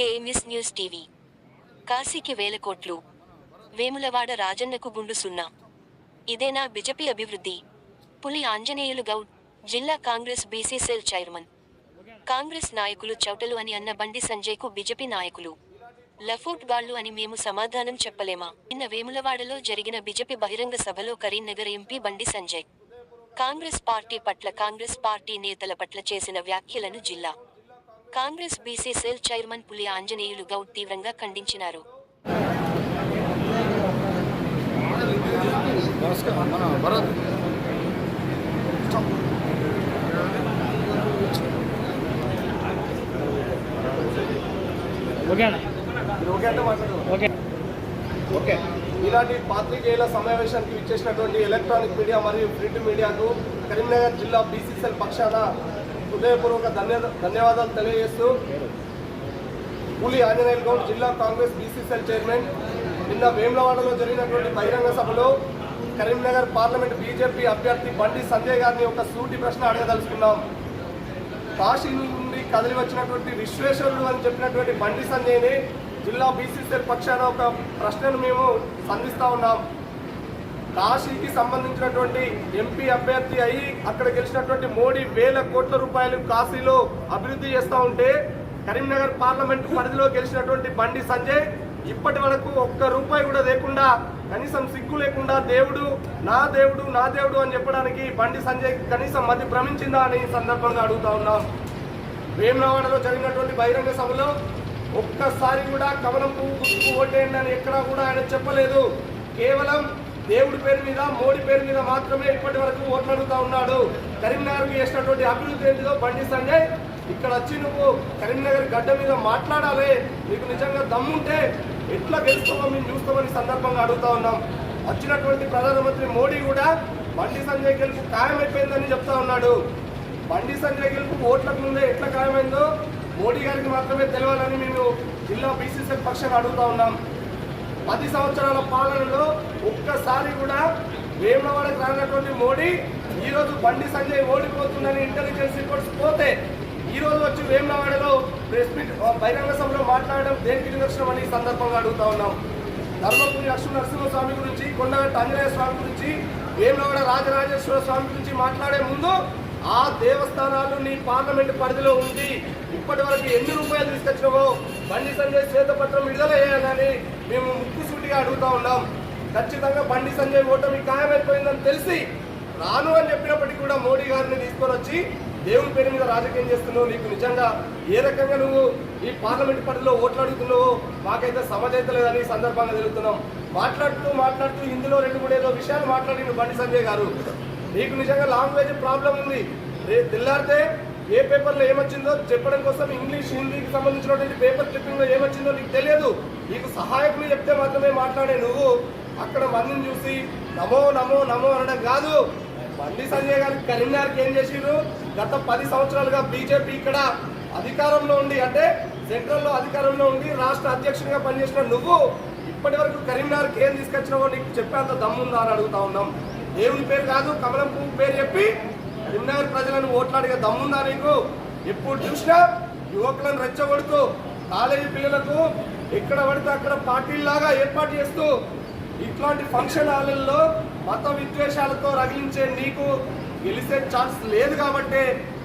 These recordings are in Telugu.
News TV. కాశీకి వేల కోట్లు. వేములవాడ రాజన్నకు గుండు సున్నా. ఇదేనా బిజెపి అభివృద్ధి? పులి ఆంజనేయులు గౌడ్ జిల్లా Congress BC cell chairman. Congress నాయకులు చౌటలు అని అన్న బండి సంజయ్కు బిజెపి నాయకులు. లఫూట్ గాళ్ళు అని మేము సమాధానం చెప్పలేమా? నిన్న వేములవాడలో జరిగిన బిజెపి బహిరంగ సభలో కరీంనగర్ ఎంపీ బండి సంజయ్. కాంగ్రెస్ పార్టీ పట్ల కాంగ్రెస్ పార్టీ నేతల పట్ల చేసిన వ్యాఖ్యలను జిల్లా కాంగ్రెస్ బీసీ సెల్ చైర్మన్ పులి ఆంజనేయులు గౌడ్ తీవ్రంగా ఖండించినారు. ఓకే ఇలాంటి పాత్రికేయుల సమావేశానికి ఇచ్చేసినటువంటి ఎలక్ట్రానిక్ మీడియా మరియు ప్రింట్ మీడియాకు కరీంనగర్ జిల్లా బీసీసీఎల్ పక్షాన హృదయపూర్వక ధన్య ధన్యవాదాలు తెలియజేస్తూ పులి ఆంజనేయ గౌడ్ జిల్లా కాంగ్రెస్ బీసీసీఎల్ చైర్మన్ నిన్న వేములవాడలో జరిగినటువంటి బహిరంగ సభలో కరీంనగర్ పార్లమెంట్ బీజేపీ అభ్యర్థి బండి సంజయ్ గారిని ఒక సూటి ప్రశ్న అడగదలుచుకున్నాం. కాశీ నుండి కదిలి వచ్చినటువంటి విశ్వేశ్వరుడు అని చెప్పినటువంటి బండి సంజయ్ని జిల్లా బీసీసీఎల్ పక్షాన ఒక ప్రశ్నను మేము సంధిస్తా ఉన్నాం. కాశీకి సంబంధించినటువంటి ఎంపీ అభ్యర్థి అయి అక్కడ గెలిచినటువంటి మోడీ వేల కోట్ల రూపాయలు కాశీలో అభివృద్ధి చేస్తూ ఉంటే కరీంనగర్ పార్లమెంట్ పరిధిలో గెలిచినటువంటి బండి సంజయ్ ఇప్పటి వరకు ఒక్క రూపాయి కూడా లేకుండా కనీసం సిగ్గు లేకుండా దేవుడు నా దేవుడు నా దేవుడు అని చెప్పడానికి బండి సంజయ్ కనీసం మతి భ్రమించిందా అని సందర్భంగా అడుగుతా ఉన్నాం. వేమనవాడలో జరిగినటువంటి బహిరంగ సభలో ఒక్కసారి కూడా కమలం పువ్వు గుర్తుకు ఓటేయండి అని ఎక్కడా కూడా ఆయన చెప్పలేదు. కేవలం దేవుడి పేరు మీద మోడీ పేరు మీద మాత్రమే ఇప్పటి వరకు ఓట్లు అడుగుతా ఉన్నాడు కరీంనగర్కి చేసినటువంటి అభివృద్ధి ఏంటిదో బండి సంజయ్ ఇక్కడ వచ్చి నువ్వు కరీంనగర్ గడ్డ మీద మాట్లాడాలి. నీకు నిజంగా దమ్ముంటే ఎట్లా గెలుస్తామో మేము చూస్తామని సందర్భంగా అడుగుతా ఉన్నాం. వచ్చినటువంటి ప్రధానమంత్రి మోడీ కూడా బండి సంజయ్ గెలుపు ఖాయమైపోయిందని చెప్తా ఉన్నాడు. బండి సంజయ్ గెలుపు ఓట్లకు ముందే ఎట్లా ఖాయమైందో మోడీ గారికి మాత్రమే తెలియాలని మేము జిల్లా బీసీసీ పక్షంగా అడుగుతా ఉన్నాం. పది సంవత్సరాల పాలనలో ఒక్కసారి కూడా వేములవాడకు రానటువంటి మోడీ ఈరోజు బండి సంజయ్ ఓడిపోతుందని ఇంటెలిజెన్స్ రిపోర్ట్స్ పోతే ఈరోజు వచ్చి వేములవాడలో ప్రెస్ మీట్ బహిరంగ సభలో మాట్లాడడం దేనికి నిదర్శనం అని సందర్భంగా అడుగుతా ఉన్నాం. ధర్మపురి లక్ష్మీ నరసింహస్వామి గురించి కొండగట్టు ఆంజనేయ స్వామి గురించి వేములవాడ రాజరాజేశ్వర స్వామి గురించి మాట్లాడే ముందు ఆ దేవస్థానాలు నీ పార్లమెంట్ పరిధిలో ఉంది ఇప్పటి వరకు ఎన్ని రూపాయలు తీసుకొచ్చినావో బండి సంజయ్ శ్వేతపత్రం విడుదలయ్యానని మేము ముక్కుసూటిగా అడుగుతా ఉన్నాం. ఖచ్చితంగా బండి సంజయ్ ఓటమి ఖాయమైపోయిందని తెలిసి రాను అని చెప్పినప్పటికీ కూడా మోడీ గారిని తీసుకొని వచ్చి దేవుని పేరు మీద రాజకీయం చేస్తున్నావు. నీకు నిజంగా ఏ రకంగా నువ్వు ఈ పార్లమెంట్ పరిధిలో ఓట్లు అడుగుతున్నావో మాకైతే సమజైతలేదని సందర్భంగా తెలుగుతున్నాం మాట్లాడుతూ మాట్లాడుతూ ఇందులో రెండు మూడు ఏదో విషయాలు మాట్లాడిన బండి సంజయ్ గారు. నీకు నిజంగా లాంగ్వేజ్ ప్రాబ్లం ఉంది. రేపు తెల్లారితే ఏ పేపర్లో ఏమొచ్చిందో చెప్పడం కోసం ఇంగ్లీష్ హిందీకి సంబంధించినటువంటి పేపర్ క్లిప్పింగ్లో ఏమొచ్చిందో నీకు తెలియదు. నీకు సహాయకులు చెప్తే మాత్రమే మాట్లాడే నువ్వు. అక్కడ మందిని చూసి నమో నమో నమో అనడం కాదు. బండి సంజయ్ గారి కరీంనగర్కి ఏం చేసిరు గత పది సంవత్సరాలుగా బీజేపీ ఇక్కడ అధికారంలో ఉండి అంటే సెంట్రల్లో అధికారంలో ఉండి రాష్ట్ర అధ్యక్షునిగా పనిచేసిన నువ్వు ఇప్పటి వరకు కరీంనగర్కి ఏం తీసుకొచ్చినావో నీకు చెప్పేంత దమ్ముందా అని అడుగుతా ఉన్నాం. దేవుని పేరు కాదు కమలం పువ్వు పేరు చెప్పి కరీంనగర్ ప్రజలను ఓట్లాడిగా దమ్ముందా నీకు? ఎప్పుడు చూసినా యువకులను రెచ్చగొడుతూ కాలేజీ పిల్లలకు ఎక్కడ పడితే అక్కడ పార్టీల్లాగా ఏర్పాటు చేస్తూ ఇట్లాంటి ఫంక్షన్ హాల్లో మత విద్వేషాలతో రగిలించే నీకు గెలిచే ఛాన్స్ లేదు కాబట్టి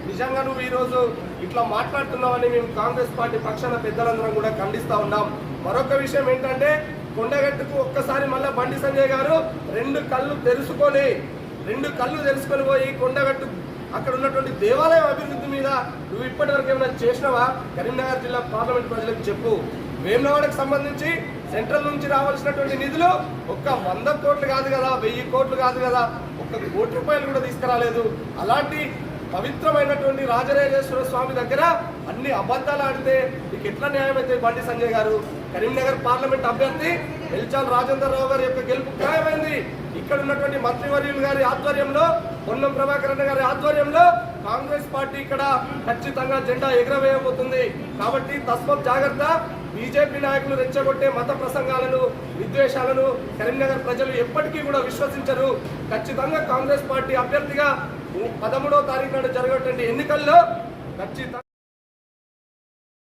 నిజంగా నువ్వు ఈరోజు ఇట్లా మాట్లాడుతున్నావని మేము కాంగ్రెస్ పార్టీ పక్షాన పెద్దలందరం కూడా ఖండిస్తూ ఉన్నాం. మరొక విషయం ఏంటంటే కొండగట్టుకు ఒక్కసారి మళ్ళీ బండి సంజయ్ గారు రెండు కళ్ళు తెరుచుకొని రెండు కళ్ళు తెరుచుకొని పోయి కొండగట్టు అక్కడ ఉన్నటువంటి దేవాలయం అభివృద్ధి మీద నువ్వు ఇప్పటి వరకు ఏమైనా చేసినావా? కరీంనగర్ జిల్లా పార్లమెంట్ ప్రజలకు చెప్పు. వేమనవాడకు సంబంధించి సెంట్రల్ నుంచి రావాల్సినటువంటి నిధులు ఒక్క వంద కోట్లు కాదు కదా వెయ్యి కోట్లు కాదు కదా ఒక్క కోటి రూపాయలు కూడా తీసుకురాలేదు. అలాంటి పవిత్రమైనటువంటి రాజరాజేశ్వర స్వామి దగ్గర అన్ని అబద్ధాలు ఆడితే నీకు ఎట్లా న్యాయం అయితే బండి సంజయ్ గారు? కరీంనగర్ పార్లమెంట్ అభ్యర్థి ఎల్చాల్ రాజేందర్ రావు గారి యొక్క గెలుపు ఖాయమైంది. ఇక్కడ ఉన్నటువంటి మంత్రివర్యులు గారి ఆధ్వర్యంలో పొన్నం ప్రభాకర్ గారి ఆధ్వర్యంలో కాంగ్రెస్ పార్టీ ఇక్కడ ఖచ్చితంగా జెండా ఎగురవేయబోతుంది. కాబట్టి తస్మత్ జాగ్రత్త. బీజేపీ నాయకులు రెచ్చగొట్టే మత ప్రసంగాలను విద్వేషాలను కరీంనగర్ ప్రజలు ఎప్పటికీ కూడా విశ్వసించరు. ఖచ్చితంగా కాంగ్రెస్ పార్టీ అభ్యర్థిగా పదమూడవ తారీఖు నాడు జరగటువంటి ఎన్నికల్లో ఖచ్చితంగా